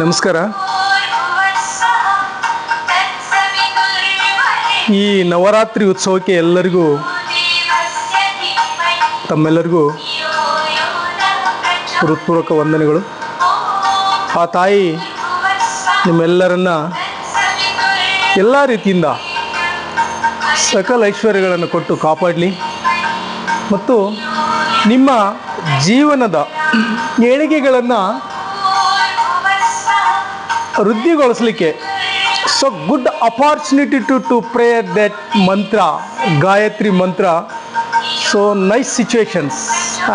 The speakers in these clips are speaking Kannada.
ನಮಸ್ಕಾರ. ಈ ನವರಾತ್ರಿ ಉತ್ಸವಕ್ಕೆ ಎಲ್ಲರಿಗೂ, ತಮ್ಮೆಲ್ಲರಿಗೂ ಹೃತ್ಪೂರ್ವಕ ವಂದನೆಗಳು. ಆ ತಾಯಿ ನಿಮ್ಮೆಲ್ಲರನ್ನ ಎಲ್ಲ ರೀತಿಯಿಂದ ಸಕಲ ಐಶ್ವರ್ಯಗಳನ್ನು ಕೊಟ್ಟು ಕಾಪಾಡಲಿ. ಮತ್ತು ನಿಮ್ಮ ಜೀವನದ ಏಳಿಗೆಗಳನ್ನು ವೃದ್ಧಿಗೊಳಿಸಲಿಕ್ಕೆ so good opportunity to to prayer that mantra Gayatri mantra so nice situations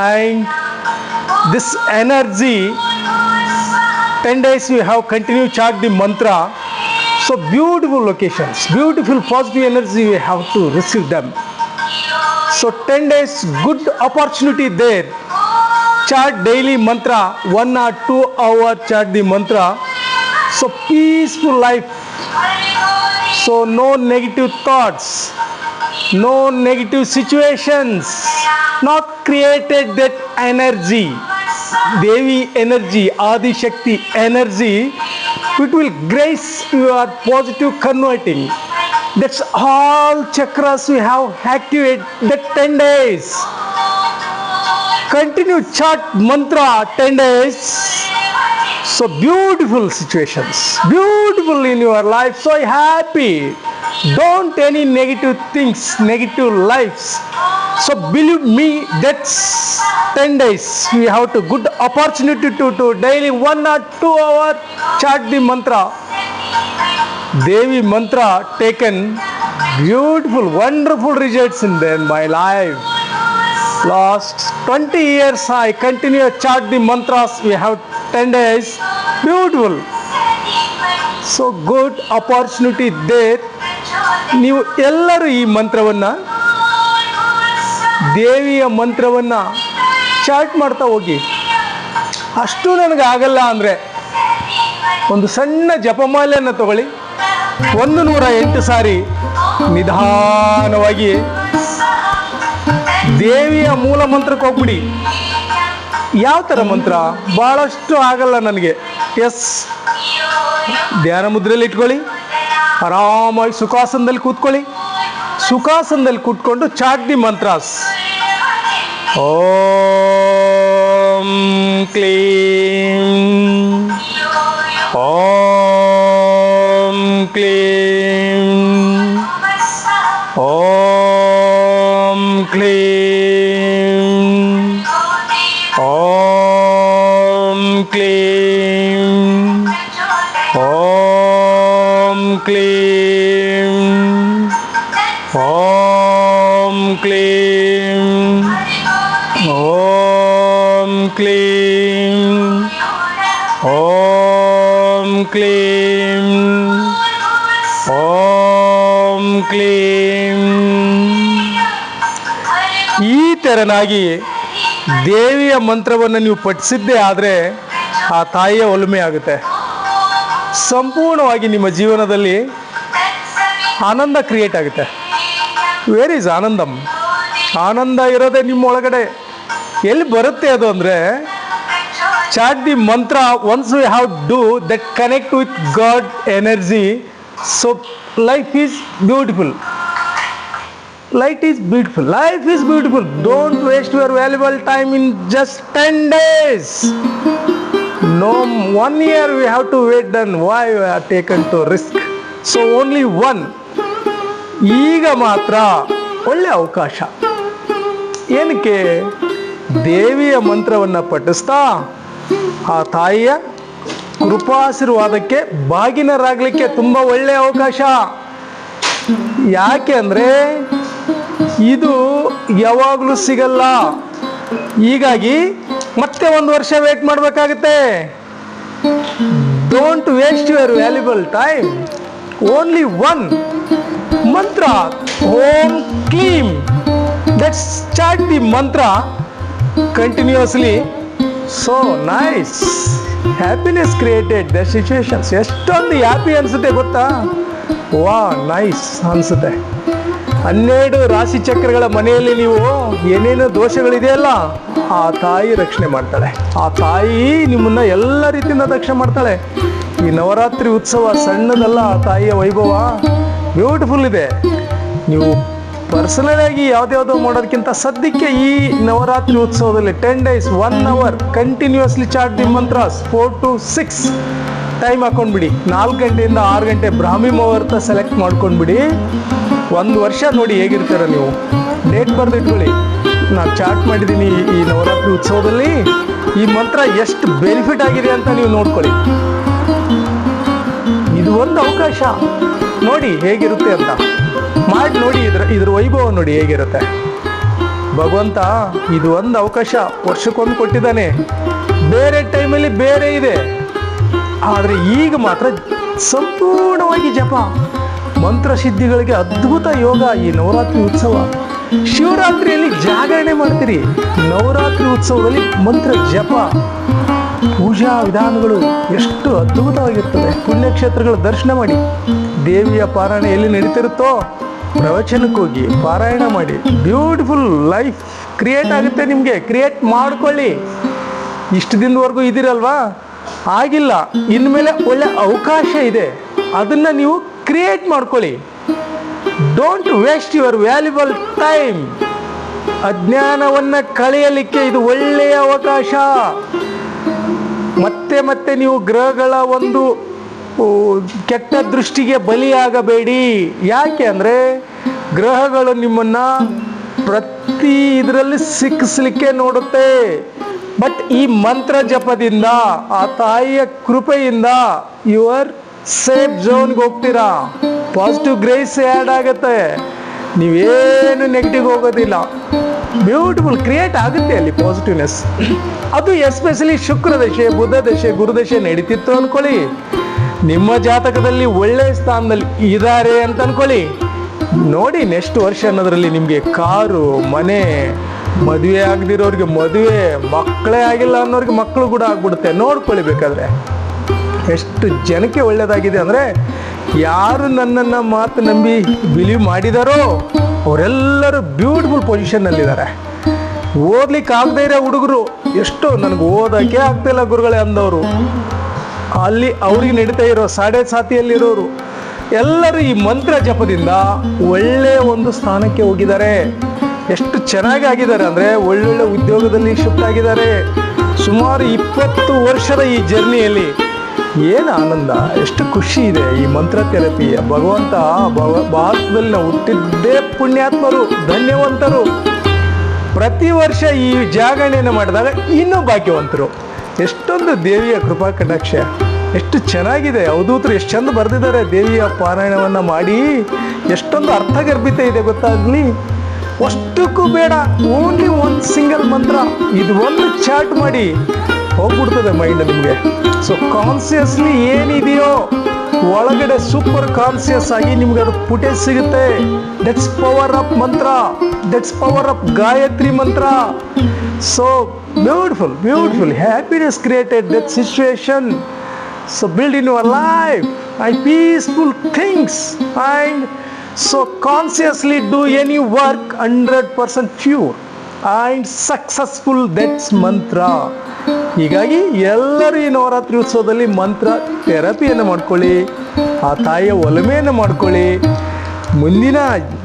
and this energy ten days you have continue chant the mantra so beautiful locations beautiful positive energy you have to receive them so ten days good opportunity there chant daily mantra one or two hour chant the mantra so peaceful life. So no negative thoughts. No negative situations. Not created that energy. Devi energy adi shakti energy. It will grace your positive converting. That's all chakras we have activated that 10 days. Continue chant mantra 10 days so beautiful situations beautiful in your life so happy. Don't any negative things negative lives. So believe me that's 10 days. We have to good opportunity to to daily one or two hour chant the mantra. Devi mantra taken. Beautiful wonderful results in the- in my life. Last 20 years i continue chant the mantras. We have 10 days beautiful. So, good opportunity there. ನೀವು ಎಲ್ಲರೂ ಈ ಮಂತ್ರವನ್ನು, ದೇವಿಯ ಮಂತ್ರವನ್ನು ಚಾಟ್ ಮಾಡ್ತಾ ಹೋಗಿ. ಅಷ್ಟು ನನಗೆ ಆಗಲ್ಲ ಅಂದರೆ ಒಂದು ಸಣ್ಣ ಜಪಮಾಲೆಯನ್ನು ತಗೊಳ್ಳಿ. ಒಂದು ನೂರ ಎಂಟು ಸಾರಿ ನಿಧಾನವಾಗಿ ದೇವಿಯ ಮೂಲ ಮಂತ್ರಕ್ಕೆ ಹೋಗ್ಬಿಡಿ. ಯಾವ ಥರ ಮಂತ್ರ? ಭಾಳಷ್ಟು ಆಗಲ್ಲ ನನಗೆ. ಎಸ್. ಧ್ಯಾನ ಮುದ್ರೆಯಲ್ಲಿ ಇಟ್ಕೊಳ್ಳಿ. ಆರಾಮಾಗಿ ಸುಖಾಸನದಲ್ಲಿ ಕೂತ್ಕೊಳ್ಳಿ. ಸುಖಾಸನದಲ್ಲಿ ಕೂತ್ಕೊಂಡು ಚಾಟ್ನಿ ಮಂತ್ರಾಸ್. ಓಂ ಕ್ಲೀಂ. ಓಂ ಕ್ಲೀಂ. क्लीं ಓಂ क्लीं ಓಂ क्लीं ಓಂ क्लीं ಓಂ ಕ್ಲೀಂ. ಈ ಥರನಾಗಿ ದೇವಿಯ ಮಂತ್ರವನ್ನು ನೀವು ಪಠಿಸಿದ್ದೇ ಆದರೆ ಆ ತಾಯಿಯ ಒಲುಮೆ ಆಗುತ್ತೆ. ಸಂಪೂರ್ಣವಾಗಿ ನಿಮ್ಮ ಜೀವನದಲ್ಲಿ ಆನಂದ ಕ್ರಿಯೇಟ್ ಆಗುತ್ತೆ. ವೇರ್ ಈಸ್ ಆನಂದಂ? ಆನಂದ ಇರೋದೇ ನಿಮ್ಮ ಒಳಗಡೆ. ಎಲ್ಲಿ ಬರುತ್ತೆ ಅದು ಅಂದರೆ chant the mantra once we have do that connect with God energy so life is beautiful light is beautiful. Life is beautiful. Don't waste your valuable time in just 10 days. No, one year we have to wait, then why we are taken to risk? So, only one. ಈಗ ಮಾತ್ರ ಒಳ್ಳೆ ಅವಕಾಶ. ಏನಕ್ಕೆ? ದೇವಿಯ ಮಂತ್ರವನ್ನು ಪಠಿಸ್ತಾ, ಆ ತಾಯಿಯ ಕೃಪಾಶೀರ್ವಾದಕ್ಕೆ ಬಾಗಿನರಾಗಲಿಕ್ಕೆ ತುಂಬ ಒಳ್ಳೆಯ ಅವಕಾಶ. ಯಾಕೆ ಅಂದರೆ, ಇದು ಯಾವಾಗಲೂ ಸಿಗಲ್ಲ. ಹೀಗಾಗಿ ಮತ್ತೆ ಒಂದು ವರ್ಷ ವೇಟ್ ಮಾಡಬೇಕಾಗುತ್ತೆ. Don't waste your valuable time only one mantra Om Kleem that start the mantra continuously so nice happiness created the situations ಎಷ್ಟೊಂದು ಹ್ಯಾಪಿ ಅನಿಸುತ್ತೆ ಗೊತ್ತಾ ವಾ ನೈಸ್ ಅನಿಸುತ್ತೆ ಹನ್ನೆರಡು ರಾಶಿ ಚಕ್ರಗಳ ಮನೆಯಲ್ಲಿ ನೀವು ಏನೇನು ದೋಷಗಳಿದೆಯಲ್ಲ, ಆ ತಾಯಿ ರಕ್ಷಣೆ ಮಾಡ್ತಾಳೆ. ಆ ತಾಯಿ ನಿಮ್ಮನ್ನ ಎಲ್ಲ ರೀತಿಯಿಂದ ರಕ್ಷಣೆ ಮಾಡ್ತಾಳೆ. ಈ ನವರಾತ್ರಿ ಉತ್ಸವ ಸಣ್ಣದಲ್ಲ, ಆ ತಾಯಿಯ ವೈಭವ ಬ್ಯೂಟಿಫುಲ್ ಇದೆ. ನೀವು ಪರ್ಸನಲ್ ಆಗಿ ಯಾವ್ದ್ಯಾವ್ದೋ ಮಾಡೋದಕ್ಕಿಂತ ಸದ್ಯಕ್ಕೆ ಈ ನವರಾತ್ರಿ ಉತ್ಸವದಲ್ಲಿ ten days one hour continuously chant the mantras four to six time ಹಾಕೊಂಡ್ಬಿಡಿ. ನಾಲ್ಕು ಗಂಟೆಯಿಂದ ಆರು ಗಂಟೆ ಬ್ರಾಹ್ಮಿ ಮುಹೂರ್ತ ಸೆಲೆಕ್ಟ್ ಮಾಡ್ಕೊಂಡ್ಬಿಡಿ. ಒಂದು ವರ್ಷ ನೋಡಿ ಹೇಗಿರ್ತೀರ ನೀವು. ಡೇಟ್ ಬರೆದಿಟ್ಕೊಳ್ಳಿ. ನಾನು ಚಾಟ್ ಮಾಡಿದ್ದೀನಿ ಈ ನವರಾತ್ರಿ ಉತ್ಸವದಲ್ಲಿ. ಈ ಮಂತ್ರ ಎಷ್ಟು ಬೆನಿಫಿಟ್ ಆಗಿದೆ ಅಂತ ನೀವು ನೋಡ್ಕೊಳ್ಳಿ. ಇದು ಒಂದು ಅವಕಾಶ. ನೋಡಿ ಹೇಗಿರುತ್ತೆ ಅಂತ. ಮಾಡಿ ನೋಡಿ ಇದ್ರ ಇದ್ರ ವೈಭವ ನೋಡಿ ಹೇಗಿರುತ್ತೆ. ಭಗವಂತ ಇದು ಒಂದು ಅವಕಾಶ. ವರ್ಷಕ್ಕೊಂದು ಕೊಟ್ಟಿದ್ದಾನೆ. ಬೇರೆ ಟೈಮಲ್ಲಿ ಬೇರೆ ಇದೆ. ಆದರೆ ಈಗ ಮಾತ್ರ ಸಂಪೂರ್ಣವಾಗಿ ಜಪ. ಮಂತ್ರಸಿದ್ಧಿಗಳಿಗೆ ಅದ್ಭುತ ಯೋಗ ಈ ನವರಾತ್ರಿ ಉತ್ಸವ. ಶಿವರಾತ್ರಿಯಲ್ಲಿ ಜಾಗರಣೆ ಮಾಡ್ತೀರಿ. ನವರಾತ್ರಿ ಉತ್ಸವದಲ್ಲಿ ಮಂತ್ರ ಜಪ. ಪೂಜಾ ವಿಧಾನಗಳು ಎಷ್ಟು ಅದ್ಭುತವಾಗಿರ್ತದೆ ಪುಣ್ಯಕ್ಷೇತ್ರಗಳ ದರ್ಶನ ಮಾಡಿ. ದೇವಿಯ ಪಾರಾಯಣ ಎಲ್ಲಿ ನಡೀತಿರುತ್ತೋ ಪ್ರವಚನಕ್ಕೆ ಹೋಗಿ ಪಾರಾಯಣ ಮಾಡಿ. ಬ್ಯೂಟಿಫುಲ್ ಲೈಫ್ ಕ್ರಿಯೇಟ್ ಆಗುತ್ತೆ ನಿಮಗೆ. ಕ್ರಿಯೇಟ್ ಮಾಡ್ಕೊಳ್ಳಿ. ಇಷ್ಟು ದಿನದವರೆಗೂ ಇದ್ದೀರಲ್ವಾ? ಆಗಿಲ್ಲ. ಇನ್ಮೇಲೆ ಒಳ್ಳೆ ಅವಕಾಶ ಇದೆ. ಅದನ್ನು ನೀವು ಕ್ರಿಯೇಟ್ ಮಾಡ್ಕೊಳ್ಳಿ. Don't waste your valuable time ಅಜ್ಞಾನವನ್ನು ಕಳೆಯಲಿಕ್ಕೆ ಇದು ಒಳ್ಳೆಯ ಅವಕಾಶ. ಮತ್ತೆ ಮತ್ತೆ ನೀವು ಗ್ರಹಗಳ ಒಂದು ಕೆಟ್ಟ ದೃಷ್ಟಿಗೆ ಬಲಿಯಾಗಬೇಡಿ. ಯಾಕೆ ಅಂದರೆ ಗ್ರಹಗಳು ನಿಮ್ಮನ್ನು ಪ್ರತಿ ಇದರಲ್ಲಿ ಸಿಕ್ಕಿಸ್ಲಿಕ್ಕೆ ನೋಡುತ್ತೆ. ಬಟ್ ಈ ಮಂತ್ರ ಜಪದಿಂದ, ಆ ತಾಯಿಯ ಕೃಪೆಯಿಂದ ಯುವರ್ ಸೇಫ್ ಝೋನ್ಗೆ ಹೋಗ್ತೀರಾ? ಪಾಸಿಟಿವ್ ಗ್ರೇಸ್ ಆ್ಯಡ್ ಆಗುತ್ತೆ. ನೀವೇನು ನೆಗೆಟಿವ್ ಹೋಗೋದಿಲ್ಲ. ಬ್ಯೂಟಿಫುಲ್ ಕ್ರಿಯೇಟ್ ಆಗುತ್ತೆ ಅಲ್ಲಿ ಪಾಸಿಟಿವ್ನೆಸ್ ಅದು ಎಸ್ಪೆಷಲಿ ಶುಕ್ರ ದಶೆ, ಬುಧ ದಶೆ ಗುರುದಶೆ ನಡೀತಿತ್ತು ಅನ್ಕೊಳ್ಳಿ. ನಿಮ್ಮ ಜಾತಕದಲ್ಲಿ ಒಳ್ಳೆ ಸ್ಥಾನದಲ್ಲಿ ಇದ್ದಾರೆ ಅಂತ ಅನ್ಕೊಳ್ಳಿ. ನೋಡಿ ನೆಕ್ಸ್ಟ್ ವರ್ಷ ಅನ್ನೋದ್ರಲ್ಲಿ ನಿಮಗೆ ಕಾರು, ಮನೆ, ಮದುವೆ ಆಗದಿರೋರಿಗೆ ಮದುವೆ, ಮಕ್ಕಳೇ ಆಗಿಲ್ಲ ಅನ್ನೋರಿಗೆ ಮಕ್ಕಳು ಕೂಡ ಆಗ್ಬಿಡುತ್ತೆ. ನೋಡ್ಕೊಳ್ಳಿ ಬೇಕಾದ್ರೆ. ಎಷ್ಟು ಜನಕ್ಕೆ ಒಳ್ಳೆಯದಾಗಿದೆ ಅಂದರೆ ಯಾರು ನನ್ನನ್ನು ಮಾತು ನಂಬಿ ಬಿಲೀವ್ ಮಾಡಿದಾರೋ ಅವರೆಲ್ಲರೂ ಬ್ಯೂಟಿಫುಲ್ ಪೊಸಿಷನ್ನಲ್ಲಿದ್ದಾರೆ ಓದ್ಲಿಕ್ಕೆ ಆಗದೇ ಇರೋ ಹುಡುಗರು ಎಷ್ಟು ನನಗೆ ಓದೋಕ್ಕೆ ಆಗ್ತಿಲ್ಲ ಗುರುಗಳೇ ಅಂದವರು. ಅಲ್ಲಿ ಅವ್ರಿಗೆ ನಡೀತಾ ಇರೋ ಸಾಡೆ ಸಾತಿಯಲ್ಲಿರೋರು ಎಲ್ಲರೂ ಈ ಮಂತ್ರ ಜಪದಿಂದ ಒಳ್ಳೆಯ ಒಂದು ಸ್ಥಾನಕ್ಕೆ ಹೋಗಿದ್ದಾರೆ. ಎಷ್ಟು ಚೆನ್ನಾಗಿ ಆಗಿದ್ದಾರೆ ಅಂದರೆ ಒಳ್ಳೊಳ್ಳೆ ಉದ್ಯೋಗದಲ್ಲಿ ಶಿಫ್ಟ್ ಆಗಿದ್ದಾರೆ. ಸುಮಾರು ಇಪ್ಪತ್ತು ವರ್ಷದ ಈ ಜರ್ನಿಯಲ್ಲಿ ಏನು ಆನಂದ? ಎಷ್ಟು ಖುಷಿ ಇದೆ ಈ ಮಂತ್ರ ಥೆರಪಿ ಭಗವಂತ ಭವ ಭಾರತದಲ್ಲಿ ನಾವು ಹುಟ್ಟಿದ್ದೇ ಪುಣ್ಯಾತ್ಮರು, ಧನ್ಯವಂತರು. ಪ್ರತಿ ವರ್ಷ ಈ ಜಾಗರಣೆಯನ್ನು ಮಾಡಿದಾಗ ಇನ್ನೂ ಭಾಗ್ಯವಂತರು. ಎಷ್ಟೊಂದು ದೇವಿಯ ಕೃಪಾ ಕಟಾಕ್ಷ. ಎಷ್ಟು ಚೆನ್ನಾಗಿದೆ. ಅವಧೂತರು ಎಷ್ಟು ಚಂದ ಬರೆದಿದ್ದಾರೆ ದೇವಿಯ ಪಾರಾಯಣವನ್ನು ಮಾಡಿ. ಎಷ್ಟೊಂದು ಅರ್ಥಗರ್ಭಿತ ಇದೆ ಗೊತ್ತಾಗಲಿ ಅಷ್ಟಕ್ಕೂ ಬೇಡ ಓನ್ಲಿ ಒಂದು ಸಿಂಗಲ್ ಮಂತ್ರ. ಇದು ಒಂದು ಚಾಟ್ ಮಾಡಿ ಹೋಗ್ಬಿಡ್ತದೆ ಮೈಂಡ್ ನಿಮಗೆ. ಸೊ ಕಾನ್ಸಿಯಸ್ಲಿ ಏನಿದೆಯೋ, ಒಳಗಡೆ ಸೂಪರ್ ಕಾನ್ಸಿಯಸ್ ಆಗಿ ನಿಮ್ಗೆ ಅದು ಫುಟೇಜ್ ಸಿಗುತ್ತೆ. That's power of mantra that's power of Gayatri mantra so beautiful beautiful happiness created that situation so build in your life I peaceful things and so consciously do any work hundred percent pure and successful that's mantra ಹೀಗಾಗಿ ಎಲ್ಲರೂ ಈ ನವರಾತ್ರಿ ಉತ್ಸವದಲ್ಲಿ ಮಂತ್ರ ಥೆರಪಿಯನ್ನು ಮಾಡ್ಕೊಳ್ಳಿ, ಆ ತಾಯಿಯ ಒಲಮೆಯನ್ನು ಮಾಡ್ಕೊಳ್ಳಿ. ಮುಂದಿನ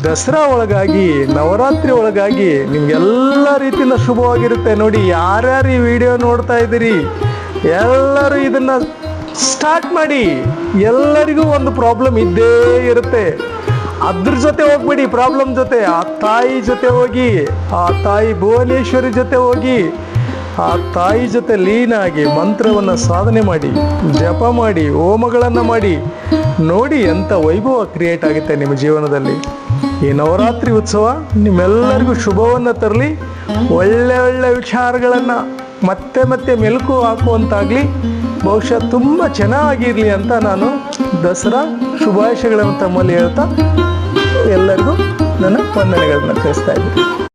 ದಸರಾ ಒಳಗಾಗಿ, ನವರಾತ್ರಿ ಒಳಗಾಗಿ ನಿಮಗೆಲ್ಲ ರೀತಿಯಿಂದ ಶುಭವಾಗಿರುತ್ತೆ. ನೋಡಿ, ಯಾರ್ಯಾರು ಈ ವಿಡಿಯೋ ನೋಡ್ತಾ ಇದ್ದೀರಿ, ಎಲ್ಲರೂ ಇದನ್ನು ಸ್ಟಾರ್ಟ್ ಮಾಡಿ. ಎಲ್ಲರಿಗೂ ಒಂದು ಪ್ರಾಬ್ಲಮ್ ಇದ್ದೇ ಇರುತ್ತೆ. ಅದ್ರ ಜೊತೆ ಹೋಗ್ಬೇಡಿ, ಪ್ರಾಬ್ಲಮ್ ಜೊತೆ. ಆ ತಾಯಿ ಜೊತೆ ಹೋಗಿ, ಆ ತಾಯಿ ಭುವನೇಶ್ವರಿ ಜೊತೆ ಹೋಗಿ ಆ ತಾಯಿ ಜೊತೆ ಲೀನಾಗಿ ಮಂತ್ರವನ್ನು ಸಾಧನೆ ಮಾಡಿ, ಜಪ ಮಾಡಿ, ಹೋಮಗಳನ್ನು ಮಾಡಿ, ನೋಡಿ ಎಂಥ ವೈಭವ ಕ್ರಿಯೇಟ್ ಆಗುತ್ತೆ ನಿಮ್ಮ ಜೀವನದಲ್ಲಿ. ಈ ನವರಾತ್ರಿ ಉತ್ಸವ ನಿಮ್ಮೆಲ್ಲರಿಗೂ ಶುಭವನ್ನು ತರಲಿ, ಒಳ್ಳೆ ಒಳ್ಳೆ ವಿಚಾರಗಳನ್ನು ಮತ್ತೆ ಮತ್ತೆ ಮೆಲುಕು ಹಾಕುವಂತಾಗಲಿ, ಬಹುಶಃ ತುಂಬ ಚೆನ್ನಾಗಿರಲಿ ಅಂತ ನಾನು ದಸರಾ ಶುಭಾಶಯಗಳನ್ನು ತಮ್ಮಲ್ಲಿ ಹೇಳ್ತಾ ಎಲ್ಲರಿಗೂ ನನ್ನ ವಂದನೆಗಳನ್ನು ತಿಳಿಸ್ತಾ ಇದ್ದೀನಿ.